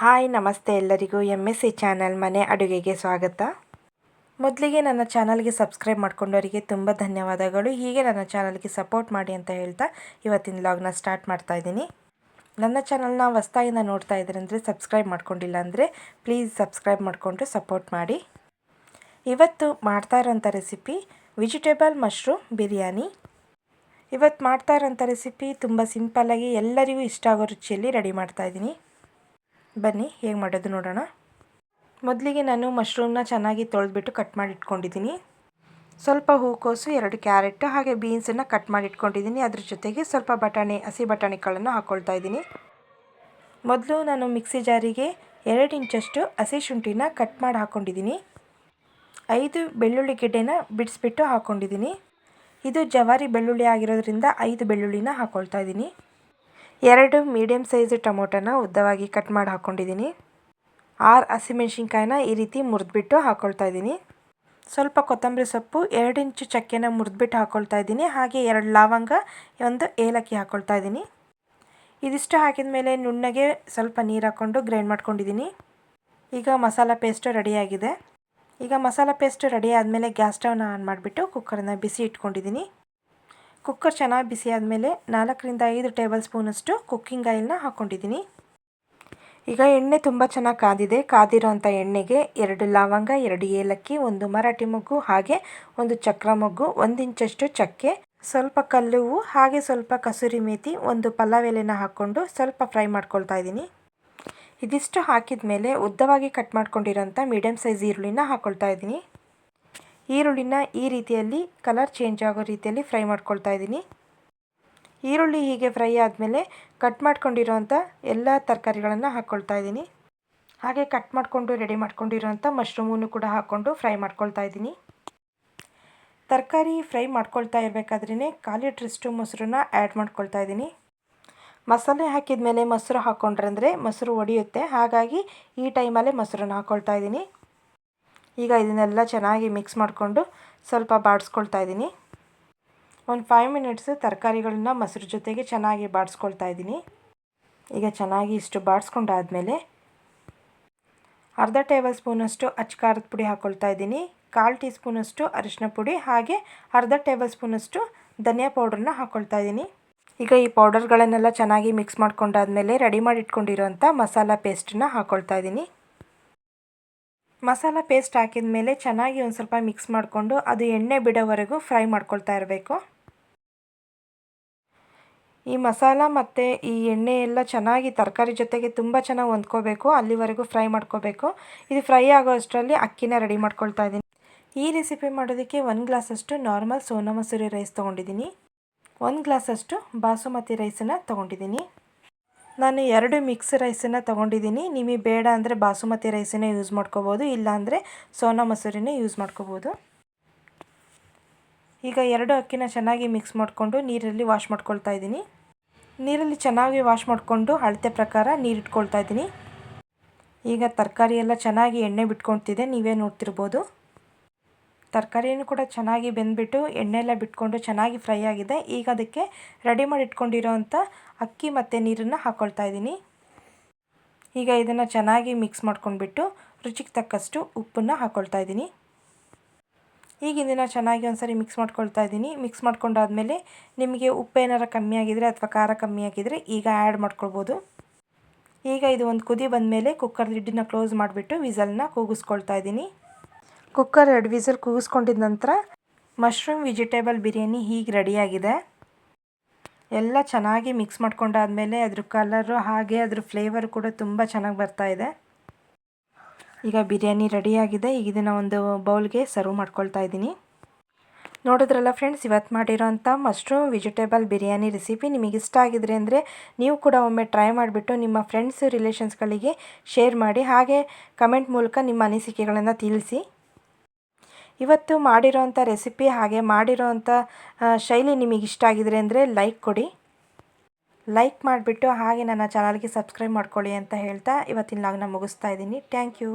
Hi, ನಮಸ್ತೆ ಎಲ್ಲರಿಗೂ. M S C channel ಮನೆ ಅಡುಗೆಗೆ ಸ್ವಾಗತ. ಮೊದಲಿಗೆ ನನ್ನ ಚಾನಲ್ಗೆ ಸಬ್ಸ್ಕ್ರೈಬ್ ಮಾಡ್ಕೊಂಡವರಿಗೆ ತುಂಬ ಧನ್ಯವಾದಗಳು. ಹೀಗೆ ನನ್ನ ಚಾನಲ್ಗೆ ಸಪೋರ್ಟ್ ಮಾಡಿ ಅಂತ ಹೇಳ್ತಾ ಇವತ್ತಿನ ಲಾಗ್ನ ಸ್ಟಾರ್ಟ್ ಮಾಡ್ತಾ ಇದ್ದೀನಿ. ನನ್ನ ಚಾನಲ್ನ ಹೊಸ್ತಾಯಿಂದ ನೋಡ್ತಾ ಇದ್ದಾರೆ ಅಂದರೆ ಸಬ್ಸ್ಕ್ರೈಬ್ ಮಾಡ್ಕೊಂಡಿಲ್ಲ ಅಂದರೆ ಪ್ಲೀಸ್ ಸಬ್ಸ್ಕ್ರೈಬ್ ಮಾಡಿಕೊಂಡು ಸಪೋರ್ಟ್ ಮಾಡಿ. ಇವತ್ತು ಮಾಡ್ತಾ ಇರೋಂಥ ರೆಸಿಪಿ ವೆಜಿಟೇಬಲ್ ಮಶ್ರೂಮ್ ಬಿರಿಯಾನಿ. ಇವತ್ತು ಮಾಡ್ತಾ ಇರೋಂಥ ರೆಸಿಪಿ ತುಂಬ ಸಿಂಪಲ್ಲಾಗಿ ಎಲ್ಲರಿಗೂ ಇಷ್ಟ ಆಗೋ ರುಚಿಯಲ್ಲಿ ರೆಡಿ ಮಾಡ್ತಾಯಿದ್ದೀನಿ ಬನ್ನಿ, ಹೇಗೆ ಮಾಡೋದು ನೋಡೋಣ. ಮೊದಲಿಗೆ ನಾನು ಮಶ್ರೂಮ್ನ ಚೆನ್ನಾಗಿ ತೊಳೆದ್ಬಿಟ್ಟು ಕಟ್ ಮಾಡಿ ಇಟ್ಕೊಂಡಿದ್ದೀನಿ. ಸ್ವಲ್ಪ ಹೂಕೋಸು, ಎರಡು ಕ್ಯಾರೆಟ್, ಹಾಗೆ ಬೀನ್ಸನ್ನು ಕಟ್ ಮಾಡಿ ಇಟ್ಕೊಂಡಿದ್ದೀನಿ. ಅದ್ರ ಜೊತೆಗೆ ಸ್ವಲ್ಪ ಬಟಾಣಿ, ಹಸಿ ಬಟಾಣಿಗಳನ್ನು ಹಾಕ್ಕೊಳ್ತಾ ಇದ್ದೀನಿ. ಮೊದಲು ನಾನು ಮಿಕ್ಸಿ ಜಾರಿಗೆ ಎರಡು ಇಂಚಷ್ಟು ಹಸಿ ಶುಂಠಿನ ಕಟ್ ಮಾಡಿ ಹಾಕ್ಕೊಂಡಿದ್ದೀನಿ ಐದು ಬೆಳ್ಳುಳ್ಳಿ ಗೆಡ್ಡೆನ ಬಿಡಿಸ್ಬಿಟ್ಟು ಹಾಕ್ಕೊಂಡಿದ್ದೀನಿ ಇದು ಜವಾರಿ ಬೆಳ್ಳುಳ್ಳಿ ಆಗಿರೋದ್ರಿಂದ ಐದು ಬೆಳ್ಳುಳ್ಳಿನ ಹಾಕ್ಕೊಳ್ತಾ ಇದ್ದೀನಿ. ಎರಡು ಮೀಡಿಯಮ್ ಸೈಜ್ ಟೊಮೊಟೊನ ಉದ್ದವಾಗಿ ಕಟ್ ಮಾಡಿ ಹಾಕ್ಕೊಂಡಿದ್ದೀನಿ. ಆರು ಹಸಿಮೆಣ್ಸಿನ್ಕಾಯಿನ ಈ ರೀತಿ ಮುರಿದ್ಬಿಟ್ಟು ಹಾಕ್ಕೊಳ್ತಾ ಇದ್ದೀನಿ. ಸ್ವಲ್ಪ ಕೊತ್ತಂಬರಿ ಸೊಪ್ಪು, ಎರಡು ಇಂಚು ಚಕ್ಕೆನ ಮುರಿದ್ಬಿಟ್ಟು ಹಾಕ್ಕೊಳ್ತಾ ಇದ್ದೀನಿ. ಹಾಗೆ ಎರಡು ಲವಂಗ, ಒಂದು ಏಲಕ್ಕಿ ಹಾಕ್ಕೊಳ್ತಾ ಇದ್ದೀನಿ. ಇದಿಷ್ಟು ಹಾಕಿದ ಮೇಲೆ ನುಣ್ಣಗೆ ಸ್ವಲ್ಪ ನೀರು ಹಾಕ್ಕೊಂಡು ಗ್ರೈಂಡ್ ಮಾಡ್ಕೊಂಡಿದ್ದೀನಿ. ಈಗ ಮಸಾಲ ಪೇಸ್ಟು ರೆಡಿಯಾಗಿದೆ. ಈಗ ಮಸಾಲ ಪೇಸ್ಟ್ ರೆಡಿ ಆದಮೇಲೆ ಗ್ಯಾಸ್ ಸ್ಟವ್ನ ಆನ್ ಮಾಡಿಬಿಟ್ಟು ಕುಕ್ಕರನ್ನ ಬಿಸಿ ಇಟ್ಕೊಂಡಿದ್ದೀನಿ. ಕುಕ್ಕರ್ ಚೆನ್ನಾಗಿ ಬಿಸಿ ಆದಮೇಲೆ ನಾಲ್ಕರಿಂದ ಐದು ಟೇಬಲ್ ಸ್ಪೂನಷ್ಟು ಕುಕ್ಕಿಂಗ್ ಆಯಿಲ್ನ ಹಾಕ್ಕೊಂಡಿದ್ದೀನಿ ಈಗ ಎಣ್ಣೆ ತುಂಬ ಚೆನ್ನಾಗಿ ಕಾದಿದೆ. ಕಾದಿರೋ ಅಂಥ ಎಣ್ಣೆಗೆ ಎರಡು ಲವಂಗ, ಎರಡು ಏಲಕ್ಕಿ, ಒಂದು ಮರಾಠಿ ಮೊಗ್ಗು, ಹಾಗೆ ಒಂದು ಚಕ್ರ ಮೊಗ್ಗು, ಒಂದು ಇಂಚಷ್ಟು ಚಕ್ಕೆ, ಸ್ವಲ್ಪ ಕಲ್ಲುವು ಹಾಗೆ ಸ್ವಲ್ಪ ಕಸೂರಿ ಮೇತಿ, ಒಂದು ಪಲಾವ್ ಎಲೆನ ಹಾಕ್ಕೊಂಡು ಸ್ವಲ್ಪ ಫ್ರೈ ಮಾಡ್ಕೊಳ್ತಾ ಇದ್ದೀನಿ. ಇದಿಷ್ಟು ಹಾಕಿದ ಮೇಲೆ ಉದ್ದವಾಗಿ ಕಟ್ ಮಾಡ್ಕೊಂಡಿರೋಂಥ ಮೀಡಿಯಮ್ ಸೈಜ್ ಈರುಳ್ಳಿನ ಹಾಕ್ಕೊಳ್ತಾ ಇದ್ದೀನಿ. ಈರುಳ್ಳಿನ ಈ ರೀತಿಯಲ್ಲಿ ಕಲರ್ ಚೇಂಜ್ ಆಗೋ ರೀತಿಯಲ್ಲಿ ಫ್ರೈ ಮಾಡ್ಕೊಳ್ತಾ ಇದ್ದೀನಿ. ಈರುಳ್ಳಿ ಹೀಗೆ ಫ್ರೈ ಆದಮೇಲೆ ಕಟ್ ಮಾಡ್ಕೊಂಡಿರೋಂಥ ಎಲ್ಲ ತರಕಾರಿಗಳನ್ನು ಹಾಕ್ಕೊಳ್ತಾ ಇದ್ದೀನಿ. ಹಾಗೆ ಕಟ್ ಮಾಡಿಕೊಂಡು ರೆಡಿ ಮಾಡ್ಕೊಂಡಿರೋಂಥ ಮಶ್ರೂಮನ್ನು ಕೂಡ ಹಾಕ್ಕೊಂಡು ಫ್ರೈ ಮಾಡ್ಕೊಳ್ತಾ ಇದ್ದೀನಿ. ತರಕಾರಿ ಫ್ರೈ ಮಾಡ್ಕೊಳ್ತಾ ಇರಬೇಕಾದ್ರೇ ಖಾಲಿ ಟ್ರಿಸ್ಟು ಮೊಸರನ್ನ ಆ್ಯಡ್ ಮಾಡ್ಕೊಳ್ತಾ ಇದ್ದೀನಿ. ಮಸಾಲೆ ಹಾಕಿದ ಮೇಲೆ ಮೊಸರು ಹಾಕ್ಕೊಂಡ್ರೆ ಮೊಸರು ಒಡೆಯುತ್ತೆ. ಹಾಗಾಗಿ ಈ ಟೈಮಲ್ಲೇ ಮೊಸರನ್ನ ಹಾಕ್ಕೊಳ್ತಾ ಇದ್ದೀನಿ. ಈಗ ಇದನ್ನೆಲ್ಲ ಚೆನ್ನಾಗಿ ಮಿಕ್ಸ್ ಮಾಡಿಕೊಂಡು ಸ್ವಲ್ಪ ಬಾಡಿಸ್ಕೊಳ್ತಾ ಇದ್ದೀನಿ. ಒಂದು ಫೈವ್ ಮಿನಿಟ್ಸ್ ತರಕಾರಿಗಳನ್ನ ಮೊಸರು ಜೊತೆಗೆ ಚೆನ್ನಾಗಿ ಬಾಡಿಸ್ಕೊಳ್ತಾ ಇದ್ದೀನಿ. ಈಗ ಚೆನ್ನಾಗಿ ಇಷ್ಟು ಬಾಡಿಸ್ಕೊಂಡಾದ್ಮೇಲೆ ಅರ್ಧ ಟೇಬಲ್ ಸ್ಪೂನಷ್ಟು ಅಚ್ಚ ಪುಡಿ ಹಾಕ್ಕೊಳ್ತಾ ಇದ್ದೀನಿ. ಕಾಲು ಟೀ ಸ್ಪೂನಷ್ಟು ಅರಿಶಿನ ಪುಡಿ ಹಾಗೆ ಅರ್ಧ ಟೇಬಲ್ ಸ್ಪೂನಷ್ಟು ಧನಿಯಾ ಪೌಡ್ರನ್ನ ಹಾಕ್ಕೊಳ್ತಾ ಇದ್ದೀನಿ. ಈಗ ಈ ಪೌಡರ್ಗಳನ್ನೆಲ್ಲ ಚೆನ್ನಾಗಿ ಮಿಕ್ಸ್ ಮಾಡ್ಕೊಂಡಾದಮೇಲೆ ರೆಡಿ ಮಾಡಿ ಇಟ್ಕೊಂಡಿರೋಂಥ ಮಸಾಲ ಪೇಸ್ಟನ್ನ ಹಾಕ್ಕೊಳ್ತಾ ಇದ್ದೀನಿ. ಮಸಾಲ ಪೇಸ್ಟ್ ಹಾಕಿದ ಮೇಲೆ ಚೆನ್ನಾಗಿ ಒಂದು ಸ್ವಲ್ಪ ಮಿಕ್ಸ್ ಮಾಡಿಕೊಂಡು ಅದು ಎಣ್ಣೆ ಬಿಡೋವರೆಗೂ ಫ್ರೈ ಮಾಡ್ಕೊಳ್ತಾ ಇರಬೇಕು. ಈ ಮಸಾಲ ಮತ್ತು ಈ ಎಣ್ಣೆ ಎಲ್ಲ ಚೆನ್ನಾಗಿ ತರಕಾರಿ ಜೊತೆಗೆ ತುಂಬ ಚೆನ್ನಾಗಿ ಹೊಂದ್ಕೋಬೇಕು, ಅಲ್ಲಿವರೆಗೂ ಫ್ರೈ ಮಾಡ್ಕೋಬೇಕು. ಇದು ಫ್ರೈ ಆಗೋ ಅಷ್ಟರಲ್ಲಿ ಅಕ್ಕಿನ ರೆಡಿ ಮಾಡ್ಕೊಳ್ತಾ ಇದ್ದೀನಿ. ಈ ರೆಸಿಪಿ ಮಾಡೋದಕ್ಕೆ ಒಂದು ಗ್ಲಾಸಷ್ಟು ನಾರ್ಮಲ್ ಸೋನಾ ಮಸೂರಿ ರೈಸ್ ತೊಗೊಂಡಿದ್ದೀನಿ. ಒಂದು ಗ್ಲಾಸಷ್ಟು ಬಾಸುಮತಿ ರೈಸನ್ನು ತೊಗೊಂಡಿದ್ದೀನಿ. ನಾನು ಎರಡು ಮಿಕ್ಸ್ ರೈಸನ್ನು ತೊಗೊಂಡಿದ್ದೀನಿ. ನಿಮಗೆ ಬೇಡ ಅಂದರೆ ಬಾಸುಮತಿ ರೈಸನ್ನೇ ಯೂಸ್ ಮಾಡ್ಕೋಬೋದು ಇಲ್ಲಾಂದರೆ ಸೋನಾ ಮಸೂರಿನೇ ಯೂಸ್ ಮಾಡ್ಕೋಬೋದು. ಈಗ ಎರಡು ಅಕ್ಕಿನ ಚೆನ್ನಾಗಿ ಮಿಕ್ಸ್ ಮಾಡಿಕೊಂಡು ನೀರಲ್ಲಿ ವಾಶ್ ಮಾಡ್ಕೊಳ್ತಾ ಇದ್ದೀನಿ. ನೀರಲ್ಲಿ ಚೆನ್ನಾಗಿ ವಾಶ್ ಮಾಡಿಕೊಂಡು ಅಳತೆ ಪ್ರಕಾರ ನೀರು ಇಟ್ಕೊಳ್ತಾ ಇದ್ದೀನಿ. ಈಗ ತರಕಾರಿ ಎಲ್ಲ ಚೆನ್ನಾಗಿ ಎಣ್ಣೆ ಬಿಟ್ಕೊಳ್ತಿದೆ, ನೀವೇ ನೋಡ್ತಿರ್ಬೋದು. ತರಕಾರಿನೂ ಕೂಡ ಚೆನ್ನಾಗಿ ಬೆಂದ್ಬಿಟ್ಟು ಎಣ್ಣೆ ಎಲ್ಲ ಬಿಟ್ಕೊಂಡು ಚೆನ್ನಾಗಿ ಫ್ರೈ ಆಗಿದೆ. ಈಗ ಅದಕ್ಕೆ ರೆಡಿ ಮಾಡಿ ಇಟ್ಕೊಂಡಿರೋವಂಥ ಅಕ್ಕಿ ಮತ್ತು ನೀರನ್ನು ಹಾಕ್ಕೊಳ್ತಾ ಇದ್ದೀನಿ. ಈಗ ಇದನ್ನು ಚೆನ್ನಾಗಿ ಮಿಕ್ಸ್ ಮಾಡ್ಕೊಂಡ್ಬಿಟ್ಟು ರುಚಿಗೆ ತಕ್ಕಷ್ಟು ಉಪ್ಪನ್ನು ಹಾಕ್ಕೊಳ್ತಾ ಇದ್ದೀನಿ. ಈಗ ಇದನ್ನು ಚೆನ್ನಾಗಿ ಒಂದ್ಸರಿ ಮಿಕ್ಸ್ ಮಾಡ್ಕೊಳ್ತಾ ಇದ್ದೀನಿ. ಮಿಕ್ಸ್ ಮಾಡ್ಕೊಂಡಾದ್ಮೇಲೆ ನಿಮಗೆ ಉಪ್ಪು ಏನಾರ ಕಮ್ಮಿ ಆಗಿದರೆ ಅಥವಾ ಖಾರ ಕಮ್ಮಿ ಆಗಿದರೆ ಈಗ ಆ್ಯಡ್ ಮಾಡ್ಕೊಳ್ಬೋದು. ಈಗ ಇದು ಒಂದು ಕುದಿ ಬಂದಮೇಲೆ ಕುಕ್ಕರ್ ಲಿಡ್ಡನ್ನ ಕ್ಲೋಸ್ ಮಾಡಿಬಿಟ್ಟು ವಿಸಲ್ನ ಕೂಗಿಸ್ಕೊಳ್ತಾ ಇದ್ದೀನಿ. ಕುಕ್ಕರ್ ಎರಡು ವಿಸಲ್ ಕೂಗಿಸ್ಕೊಂಡಿದ ನಂತರ ಮಶ್ರೂಮ್ ವೆಜಿಟೇಬಲ್ ಬಿರಿಯಾನಿ ಹೀಗೆ ರೆಡಿಯಾಗಿದೆ. ಎಲ್ಲ ಚೆನ್ನಾಗಿ ಮಿಕ್ಸ್ ಮಾಡ್ಕೊಂಡಾದಮೇಲೆ ಅದ್ರ ಕಲರು ಹಾಗೆ ಅದ್ರ ಫ್ಲೇವರ್ ಕೂಡ ತುಂಬ ಚೆನ್ನಾಗಿ ಬರ್ತಾ ಇದೆ. ಈಗ ಬಿರಿಯಾನಿ ರೆಡಿಯಾಗಿದೆ. ಈಗ ಇದನ್ನು ಒಂದು ಬೌಲ್ಗೆ ಸರ್ವ್ ಮಾಡ್ಕೊಳ್ತಾ ಇದ್ದೀನಿ. ನೋಡಿದ್ರಲ್ಲ ಫ್ರೆಂಡ್ಸ್ ಇವತ್ತು ಮಾಡಿರೋಂಥ ಮಶ್ರೂಮ್ ವೆಜಿಟೇಬಲ್ ಬಿರಿಯಾನಿ ರೆಸಿಪಿ ನಿಮಗೆ ಇಷ್ಟ ಆಗಿದ್ರೆ ಅಂದರೆ ನೀವು ಕೂಡ ಒಮ್ಮೆ ಟ್ರೈ ಮಾಡಿಬಿಟ್ಟು ನಿಮ್ಮ ಫ್ರೆಂಡ್ಸು ರಿಲೇಷನ್ಸ್ಗಳಿಗೆ ಶೇರ್ ಮಾಡಿ. ಹಾಗೆ ಕಮೆಂಟ್ ಮೂಲಕ ನಿಮ್ಮ ಅನಿಸಿಕೆಗಳನ್ನು ತಿಳಿಸಿ. ಇವತ್ತು ಮಾಡಿರೋವಂಥ ರೆಸಿಪಿ ಹಾಗೆ ಮಾಡಿರೋವಂಥ ಶೈಲಿ ನಿಮಗೆ ಇಷ್ಟ ಆಗಿದ್ರೆ ಅಂದರೆ ಲೈಕ್ ಕೊಡಿ. ಲೈಕ್ ಮಾಡಿಬಿಟ್ಟು ಹಾಗೆ ನನ್ನ ಚಾನಲ್ಗೆ ಸಬ್ಸ್ಕ್ರೈಬ್ ಮಾಡ್ಕೊಳ್ಳಿ ಅಂತ ಹೇಳ್ತಾ ಇವತ್ತಿನ ಲಾಗ್ನ ಮುಗಿಸ್ತಾ ಇದ್ದೀನಿ. Thank you